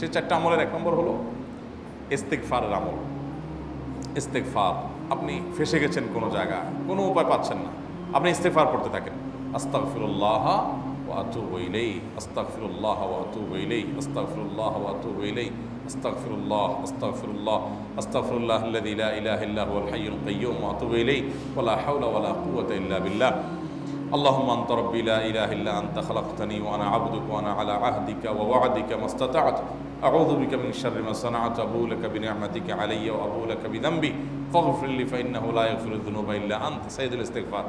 সে চারটা আমলের এক নম্বর হলো ইস্তেকফারের আমল। ইস্তেকফার আপনি ফেসে গেছেন কোনো জায়গা কোনো উপায় পাচ্ছেন না। আপনি ইস্তেকফার করতে থাকেন। আস্তাগফিরুল্লাহ ওয়া আতুবু ইলাইহি, আস্তাগফিরুল্লাহ ওয়া আতুবু ইলাইহি, আস্তাগফিরুল্লাহ ওয়া আতুবু ইলাইহি, আস্তাগফিরুল্লাহ আস্তাগফিরুল্লাহ আস্তাগফিরুল্লাহ আল্লাযী লা ইলাহা ইল্লা হুয়াল হাইয়ুল কাইয়্যুম ওয়া আতুবু ইলাইহি, ওয়া লা হাওলা ওয়া লা কুওয়াতা ইল্লা বিল্লাহ। اللهم انت ربي لا اله الا انت خلقتني وانا عبدك وانا على عهدك ووعدك ما استطعت اعوذ بك من شر ما صنعت ابو لك بنعمتك علي وابو لك بذنبي فاغفر لي فانه لا يغفر الذنوب الا انت سيد الاستغفار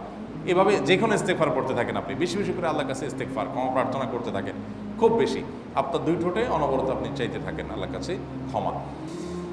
এভাবে যে কোনো ইস্তেকফার করতে থাকেন আপনি বেশি বেশি করে আল্লাহর কাছে ইস্তেকফার ক্ষমা প্রার্থনা করতে থাকেন খুব বেশি আপনার দুই ঠোঁটে অনবরত আপনি চাইতে থাকেন আল্লাহর কাছে ক্ষমা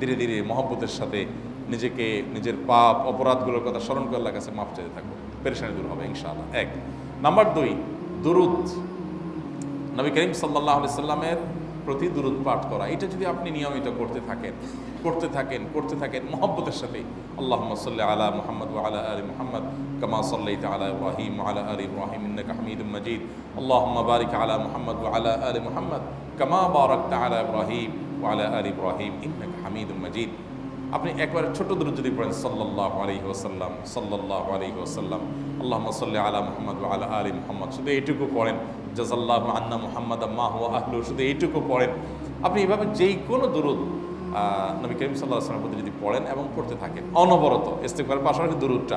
ধীরে ধীরে মহব্বতের সাথে নিজেকে, নিজের পাপ, অপরাধগুলোর কথা স্মরণ করে আল্লাহর কাছে মাফ চাইতে থাকব। পেরেশানি দূর হবে ইনশাআল্লাহ। এক। নাম্বার দুই, দুরুদ। নবী করিম সাল্লাহ সাল্লামের প্রতি দুরুদ পাঠ করা। এটা যদি আপনি নিয়মিত করতে থাকেন করতে থাকেন করতে থাকেন, মহব্বতের সাথে আল্লাহ সাল্লি আলা মুহাম্মদ আলা আলি মুহাম্মদ কামা সাল্লাইত আলা ইব্রাহিম ওয়া আলা আলি ইব্রাহিম ইন্নাকা মাজিদ। আল্লাহুম্মা বারিক আলা মোহাম্মদ আলা আলি মুহাম্মদ কামা বারাকতা আলা ইব্রাহিম। আলা আলি ইব্রাহিম ইন্নাকা হামিদুম মাজিদ। আপনি একবার ছোট দূর যদি পড়েন সাল্লাহ আলহি ওসাল্লাম সাল্লাহ আলহি ওসাল্লাম আল্লাহ সাল্লি আলা মোহাম্মদ আলা আলী মোহাম্মদ। শুধু এইটুকু পড়েন। জাজাল্লাহ আন্না মোহাম্মদ আম্মাহ আহলু শুধু এইটুকু পড়েন। আপনি এভাবে যেই কোনো আহ, নবী করিম সাল্লাহ আসলামের প্রতি যদি পড়েন এবং পড়তে থাকেন অনবরত ইস্তেকবার পাশাপাশি দুরুদটা।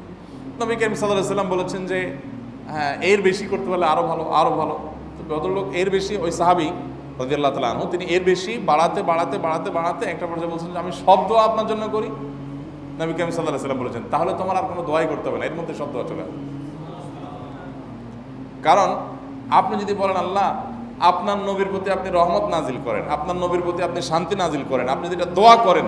নবী করিম সাল্লাহ সাল্লাম বলেছেন যে হ্যাঁ এর বেশি করতে পারলে আরও ভালো আরও ভালো। তো ভদ্রলোক এর বেশি, ওই সাহাবি রাজিয়াল্লাহ তালা আনহু, তিনি এর বেশি বাড়াতে বাড়াতে বাড়াতে বাড়াতে একটা পর্যায়ে বলছেন যে, আমি সব দোয়া আপনার জন্য করি। নবী করিম সাল্লাহ সাল্লাম বলেছেন, তাহলে তোমার আর কোনো দোয়াই করতে হবে না, এর মধ্যে সব দোয়া চলে কারণ, আপনি যদি বলেন, আল্লাহ, আপনার নবীর প্রতি আপনি রহমত নাজিল করেন, আপনার নবীর প্রতি আপনি শান্তি নাজিল করেন, আপনি যেটা দোয়া করেন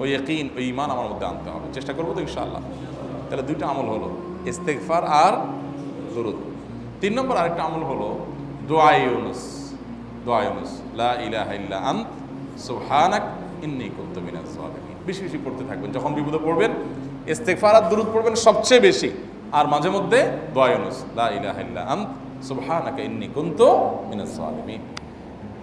ওই একইন ওই ইমান আমার মধ্যে আনতে হবে। চেষ্টা করব তো ইনশাআল্লাহ। তাহলে দুইটা আমল হলো ইস্তেকফার আর জরুদ তিন নম্বর আরেকটা আমল হলো, দোয়া ইউনুস। দোয়া লা ইলাহা ইল্লা আন্ত, সুবহানাক ইন্নী কুনতু মিনাজ বেশি বেশি পড়তে থাকবেন, যখন বিপদে পড়বেন, ইস্তেগফার আর দুরূদ পড়বেন সবচেয়ে বেশি। আর মাঝে মধ্যে দোয়া ইউনুস, লা ইল্লা আন্ত, সুবহানাকা ইন্নী কুনতু মিনাজ জালিমিন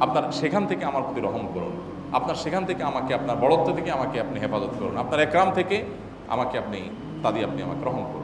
আপনার সেখান থেকে আমার প্রতি রহম করুন। আপনার সেখান থেকে আমাকে, আপনার বড়ত্ব থেকে আমাকে আপনি হেফাজত করুন। আপনার একরাম থেকে আমাকে আপনি তা দিয়ে আপনি আমাকে রহম করুন।